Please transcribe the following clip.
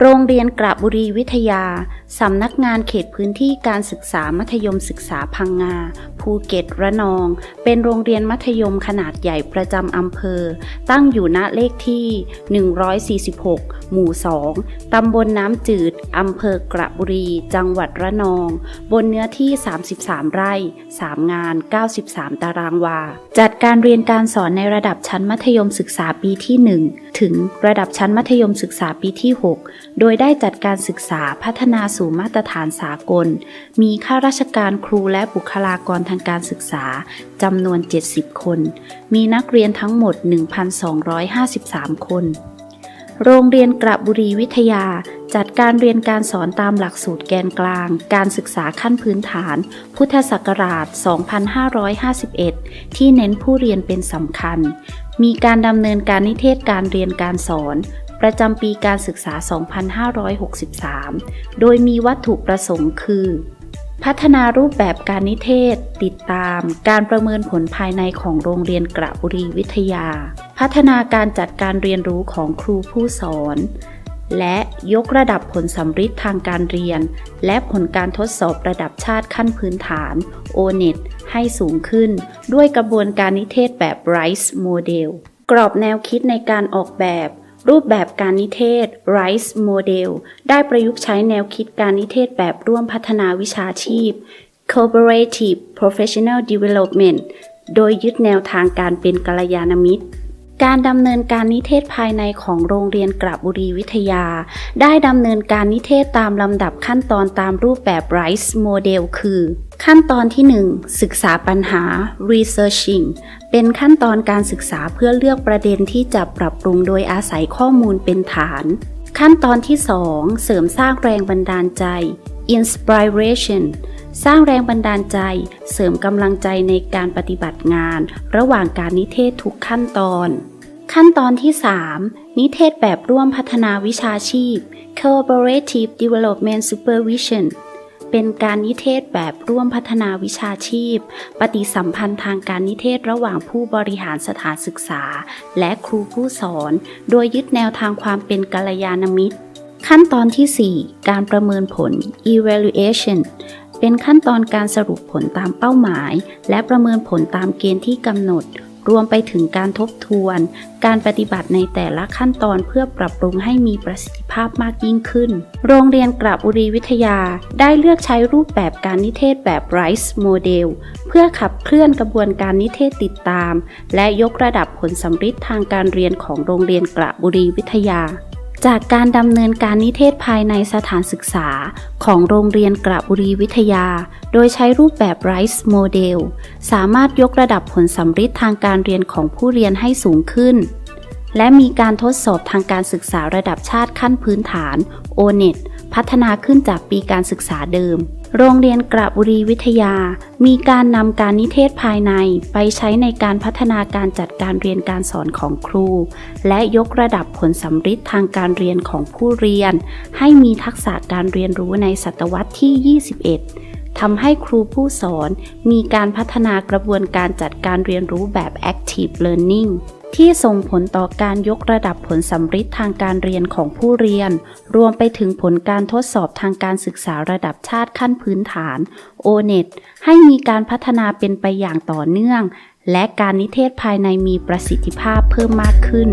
โรงเรียนกระบุรีวิทยา สำนักงานเขตพื้นที่การศึกษามัธยมศึกษาพังงา ภูเก็ตระนอง เป็นโรงเรียนมัธยมขนาดใหญ่ประจำอำเภอ ตั้งอยู่ณเลขที่ 146 หมู่ 2 ตำบลน้ำจืด อำเภอกระบุรี จังหวัดระนอง บนเนื้อที่ 33 ไร่ 3 งาน 93 ตารางวา จัดการเรียนการสอนในระดับชั้นมัธยมศึกษาปีที่ 1 ถึงระดับชั้นมัธยมศึกษาปีที่ 6 โดยได้จัดการศึกษาพัฒนาสู่มาตรฐานสากล มีข้าราชการครูและบุคลากรทางการศึกษาจำนวน 70 คน มีนักเรียนทั้งหมด 1,253 คน โรงเรียนกระบุรีวิทยาจัดการเรียนการสอนตามหลักสูตรแกนกลาง การศึกษาขั้นพื้นฐาน พุทธศักราช 2551 ที่เน้นผู้เรียนเป็นสำคัญ มีการดำเนินการนิเทศการเรียนการสอน ประจำปีการศึกษา 2563 โดยมีวัตถุประสงค์คือ พัฒนารูปแบบการนิเทศ ติดตาม การประเมินผลภายในของโรงเรียนกระบุรีวิทยา พัฒนาการจัดการเรียนรู้ของครูผู้สอน และยกระดับผลสัมฤทธิ์ทางการเรียน และผลการทดสอบระดับชาติขั้นพื้นฐาน O-NET ให้สูงขึ้น ด้วยกระบวนการนิเทศแบบ RISE Model กรอบแนวคิดในการออกแบบ รูปแบบการนิเทศ RISE Model ได้ประยุกต์ใช้แนวคิดการนิเทศแบบร่วมพัฒนาวิชาชีพ Cooperative Professional Development โดยยึดแนวทางการเป็นกัลยาณมิตร การดำเนินการนิเทศภายในของโรงเรียนกระบุรีวิทยา ได้ดำเนินการนิเทศตามลำดับขั้นตอนตามรูปแบบ RISE Model คือ ขั้นตอนที่ 1 ศึกษาปัญหา Researching เป็นขั้นตอนการศึกษาเพื่อเลือกประเด็นที่จะปรับปรุงโดยอาศัยข้อมูลเป็นฐาน ขั้นตอนที่ 2 เสริมสร้างแรงบันดาลใจ Inspiration สร้างแรงบันดาลใจ เสริมกำลังใจในการปฏิบัติงาน ระหว่างการนิเทศทุกขั้นตอน ขั้นตอนที่ 3 นิเทศแบบร่วมพัฒนาวิชาชีพ Cooperative Development Supervision เป็นการนิเทศแบบร่วมพัฒนาวิชาชีพ ปฏิสัมพันธ์ทางการนิเทศระหว่างผู้บริหารสถานศึกษา และครูผู้สอน โดยยึดแนวทางความเป็นกัลยาณมิตร ขั้นตอนที่ 4 การประเมินผล evaluation เป็นขั้นตอนการสรุปผลตามเป้าหมาย และประเมินผลตามเกณฑ์ที่กำหนด รวมไปถึงการทบทวน การปฏิบัติในแต่ละขั้นตอนเพื่อปรับปรุงให้มีประสิทธิภาพมากยิ่งขึ้น โรงเรียนกระบุรีวิทยาได้เลือกใช้รูปแบบการนิเทศแบบ RISE Model เพื่อขับเคลื่อนกระบวนการนิเทศติดตาม และยกระดับผลสัมฤทธิ์ทางการเรียนของโรงเรียนกระบุรีวิทยา จากการดำเนินการนิเทศภายในสถานศึกษาของโรงเรียนกระบุรีวิทยา โดยใช้รูปแบบ RISE Model สามารถยกระดับผลสัมฤทธิ์ทางการเรียนของผู้เรียนให้สูงขึ้น และมีการทดสอบทางการศึกษาระดับชาติขั้นพื้นฐาน O-NET พัฒนาขึ้นจากปีการศึกษาเดิม โรงเรียนกระบุรีวิทยา มีการนำการนิเทศภายในไปใช้ในการพัฒนาการจัดการเรียนการสอนของครู และยกระดับผลสัมฤทธิ์ทางการเรียนของผู้เรียน ให้มีทักษะการเรียนรู้ในศตวรรษที่ 21ทำให้ครูผู้สอนมีการพัฒนากระบวนการจัดการเรียนรู้แบบ Active Learning ที่ส่งผลต่อการยกระดับผลสัมฤทธิ์ทางการเรียนของผู้เรียน รวมไปถึงผลการทดสอบทางการศึกษาระดับชาติขั้นพื้นฐาน O-NET ให้มีการพัฒนาเป็นไปอย่างต่อเนื่อง และการนิเทศภายในมีประสิทธิภาพเพิ่มมากขึ้น